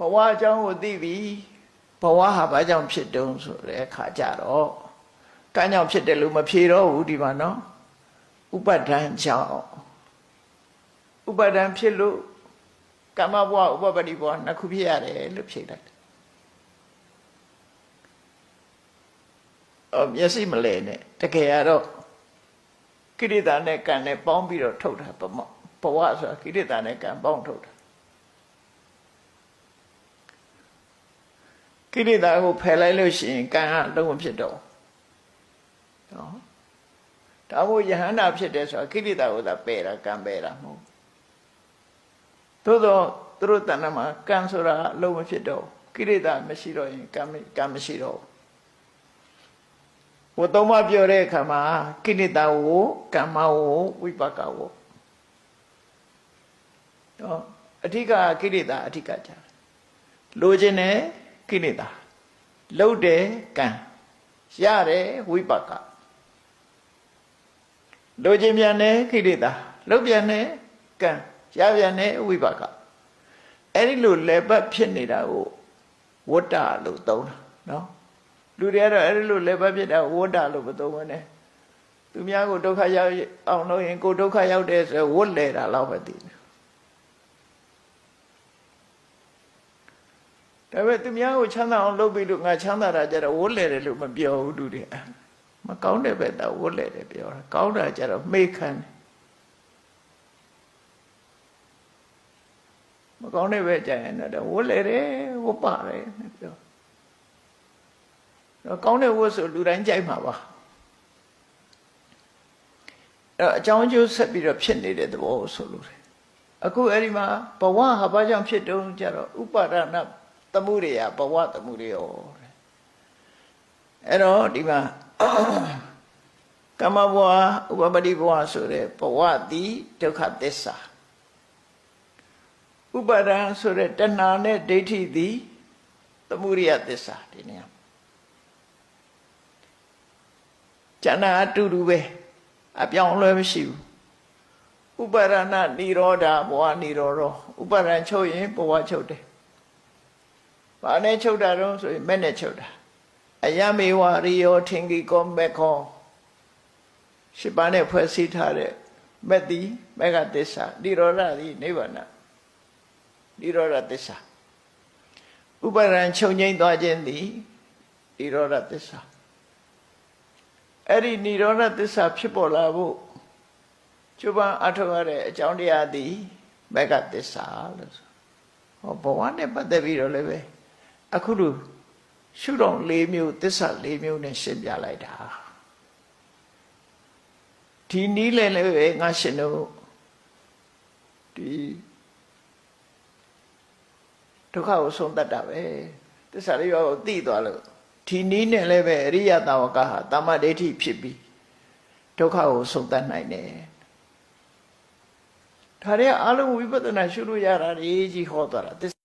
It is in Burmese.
ဘဝအကြောင်းကိုသိပြီဘဝဟာဘာကြောင့်ဖြစ်တုံးဆိုတဲ့အခါကြတော့ကံကြောင့်ဖြစ်တယ်လို့မဖြေတော့ဘူးဒီမှာနော်ဥပဒံကြောင့်ဥပဒံဖြစ်လို့ကမ္မဘဝဥပပတိဘဝနှစ်ခုဖြစ်ရတယ်လို့ဖြေလိုက်တယ်အော်မျက်စိမလဲနဲ့တကယ်ကတော့ကိရိတာနဲ့ကံနဲ့ပေါင်းပြီးတော့ထုတ်တာပမဘဝဆိုတာကိရိတာနဲ့ကံပေါင်းထုတ်တာ ကိလေသာကိုဖယ်လိုက်လို့ရှိရင်ကံကလုံးဝဖြစ်တော့နော်ဒါမို့ယဟန္တာဖြစ်တယ်ဆိုတာကိလေသာကိုသာပယ်တာကံပယ်တာမဟုတ်သို့တော့သူတို့တဏ္ဍမှာကံဆိုတာအလုံးမဖြစ်တော့ကိလေသာမရှိတော့ရင်ကံကံမရှိတော့ဘုသုံးမပြောတဲ့အခါမှာကိလေသာကိုကမ္မကိုဝိပါကကိုနော်အဓိကကိလေသာအဓိကကြတယ်လိုချင်တယ် ကိလေသာလှုပ်တယ်ကံရတယ်ဝိပါကလိုချင်ပြန်တယ်ကိလေသာလှုပ်ပြန်တယ်ကံရပြန်တယ်ဝိပါကအဲ့ဒီလိုလေပတ်ဖြစ်နေတာကိုဝတ္တလို့သုံးတာနော်လူတွေကတော့အဲ့ဒီလိုလေပတ်ဖြစ်တာဝတ္တလို့မသုံးဘဲနဲ့သူများကိုဒုက္ခရောက်အောင်လို့ရင်ကိုဒုက္ခရောက်တယ်ဆိုဝတ်လေတာလောက်ပဲသိတယ် ဒါပေမဲ့သူများကိုချမ်းသာအောင်လုပ်ပြီးလို့ငါချမ်းသာတာကြတော့ဝတ်လေတယ်လို့မပြောဘူးလူတွေမကောင်းတဲ့ဘက်တော့ဝတ်လေတယ်ပြောတာကောင်းတာကြတော့မေ့ခံတယ်မကောင်းတဲ့ဘက်ကြရင်တော့ဝတ်လေတယ်ဝတ်ပါတယ်ပြောတော့ကောင်းတဲ့ဝတ်ဆိုလူတိုင်းကြိုက်မှာပါအဲ့တော့အကြောင်းကျိုးဆက်ပြီးတော့ဖြစ်နေတဲ့သဘောကိုဆိုလို့တယ်အခုအဲ့ဒီမှာဘဝဟာဘာကြောင့်ဖြစ်တုံးကြတော့ဥပါဒနာ သမှုရိယဘဝသမှုရိယောတဲ့အဲ့တော့ဒီမှာကမ္မဘဝဥပပတိဘဝဆိုတဲ့ဘဝသည်ဒုက္ခသစ္စာဥပါဒံဆိုတဲ့တဏှာနဲ့ဒိဋ္ဌိသည်သမှုရိယသစ္စာဒီနေရာကျန်တာအတူတူပဲအပြောင်းအလဲမရှိဘူးဥပါဒနာនិရောဓဘဝនិရောဓဥပါဒံချုပ်ရင်ဘဝချုပ်တယ် ဘာနဲ့ချုပ်တာတော့ဆိုရင်မဲ့နဲ့ချုပ်တာအယမေဝရိယောထင်ကီကောမက်ခောရှစ်ပါးနဲ့ဖွဲ့စည်းထားတဲ့မက်တိမက်ကသစ္စာဒီရောရသည်နိဗ္ဗာန်ဒီရောရသစ္စာဥပါရံချုပ်ငိမ့်သွားခြင်းသည်ဒီရောရသစ္စာအဲ့ဒီနိရောဓသစ္စာဖြစ်ပေါ်လာဖို့ကျုပ်ကအထောက်ရတဲ့အကြောင်းတရားသည်မက်ကသစ္စာလို့ဆိုဟောဘဝနဲ့ပတ်သက်ပြီးတော့လည်းပဲ အခုလိုရှုတော်၄မျိုးသစ္စာ၄မျိုးနဲ့ရှင်းပြလိုက်တာဒီနီးလည်းလည်းပဲငါရှင်တို့ဒီဒုက္ခကိုဆုံးတတ်တာပဲသစ္စာလေးပါးကိုသိသွားလို့ဒီနီးနဲ့လည်းပဲအရိယတာဝကဟာတမ္မဒိဋ္ဌိဖြစ်ပြီးဒုက္ခကိုဆုံးတတ်နိုင်တယ်ဒါတွေအလုံးဝိပဿနာရှုလို့ရတာကြီးဟောသွားတာ